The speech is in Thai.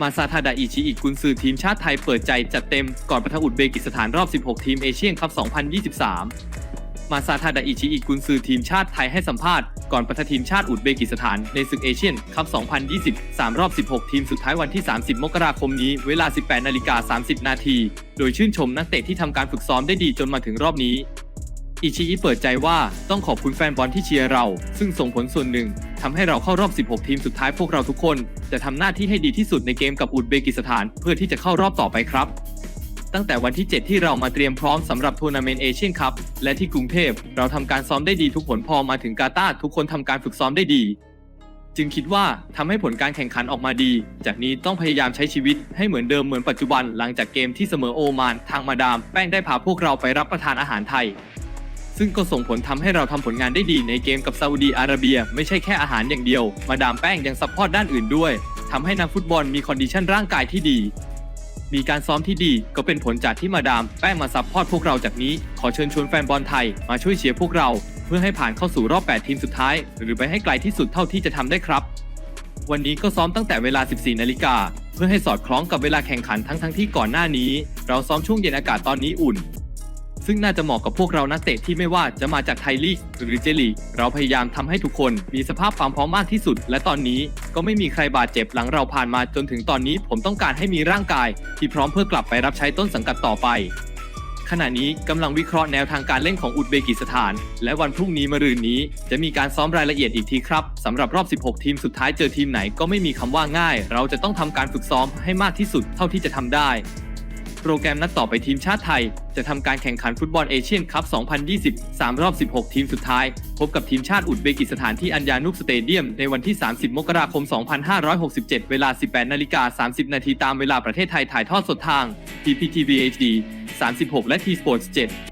มาซาทาดาอิชิอิกุนซือทีมชาติไทยเปิดใจจัดเต็มก่อนปะทะอุซเบกิสถานรอบ 16 ทีมเอเชียนคัพ 2023 มาซาทาดาอิชิอิกุนซือทีมชาติไทยให้สัมภาษณ์ก่อนปะทะทีมชาติอุซเบกิสถานในศึกเอเชียนคัพ 2023 รอบ 16 ทีมสุดท้ายวันที่ 30 มกราคมนี้เวลา 18 นาฬิกา 30 นาที โดยชื่นชมนักเตะที่ทำการฝึกซ้อมได้ดีจนมาถึงรอบนี้อิชิอิเปิดใจว่าต้องขอบคุณแฟนบอลที่เชียร์เรา ซึ่งส่งผลส่วนหนึ่ง ทำให้เราเข้ารอบ 16 ทีมสุดท้ายพวกเราทุกคน จะทำหน้าที่ให้ดีที่สุดในเกมกับอุซเบกิสถานเพื่อที่จะเข้ารอบต่อไปครับ ตั้งแต่วันที่ 7 ที่เรามาเตรียมพร้อมสำหรับทัวร์นาเมนต์เอเชียนคัพและที่กรุงเทพเราทำการซ้อมได้ดีทุกผลพอมาถึงกาตาร์ทุกคนทำการฝึกซ้อมได้ดี จึงคิดว่าทำให้ผลการแข่งขันออกมาดี จากนี้ต้องพยายามใช้ชีวิตให้เหมือนเดิมเหมือนปัจจุบันหลังจากเกมที่เสมอโอมานทางมาดาม แป้งได้พาพวกเราไปรับประทานอาหารไทย ซึ่งก็ส่งผลทำให้เราทำผลงานได้ดีในเกมกับซาอุดีอาระเบีย ไม่ใช่แค่อาหารอย่างเดียว มาดามแป้งยังซัพพอร์ตด้านอื่นด้วยทำให้นักฟุตบอลมีคอนดิชันร่างกายที่ดี มีการซ้อมที่ดีก็เป็นผลจากที่มาดามแป้งมาซัพพอร์ตพวกเราจากนี้ ขอเชิญชวนแฟนบอลไทยมาช่วยเชียร์พวกเรา เพื่อให้ผ่านเข้าสู่รอบ 8 ทีมสุดท้าย หรือไปให้ไกลที่สุดเท่าที่จะทำได้ครับ วันนี้ก็ซ้อมตั้งแต่เวลา 14 นาฬิกาเพื่อให้สอดคล้องกับเวลาแข่งขันทั้งทั้งที่ก่อนหน้านี้ เราซ้อมช่วงเย็นอากาศตอนนี้อุ่น ซึ่งน่าจะเหมาะกับพวกเรานักเตะที่ไม่ว่าจะมาจากไทยลีกหรือเจลีกเราพยายามทำให้ทุกคนมีสภาพความพร้อมมากที่สุด และตอนนี้ก็ไม่มีใครบาดเจ็บหลังเราผ่านมาจนถึงตอนนี้ผมต้องการให้มีร่างกาย ที่พร้อมเพื่อกลับไปรับใช้ต้นสังกัดต่อไป ขณะนี้กำลังวิเคราะห์แนวทางการเล่นของอุซเบกิสถาน และวันพรุ่งนี้มะรืนนี้ จะมีการซ้อมรายละเอียดอีกทีครับสำหรับรอบ 16 ทีมสุดท้ายเจอทีมไหนก็ไม่มีคำว่าง่าย เราจะต้องทำการฝึกซ้อมให้มากที่สุดเท่าที่จะทำได้ โปรแกรมนัดต่อไปทีมชาติไทย จะทำการแข่งขันฟุตบอลเอเชียนคัพ 2020 3 รอบ 16 ทีมสุดท้าย พบกับทีมชาติอุซเบกิสถานที่อัญญานุกสเตเดียม ในวันที่ 30 มกราคม 2567 เวลา 18 นาฬิกา 30 นาทีตามเวลาประเทศไทยถ่ายทอดสดทาง PPTV HD 36 และ T Sports 7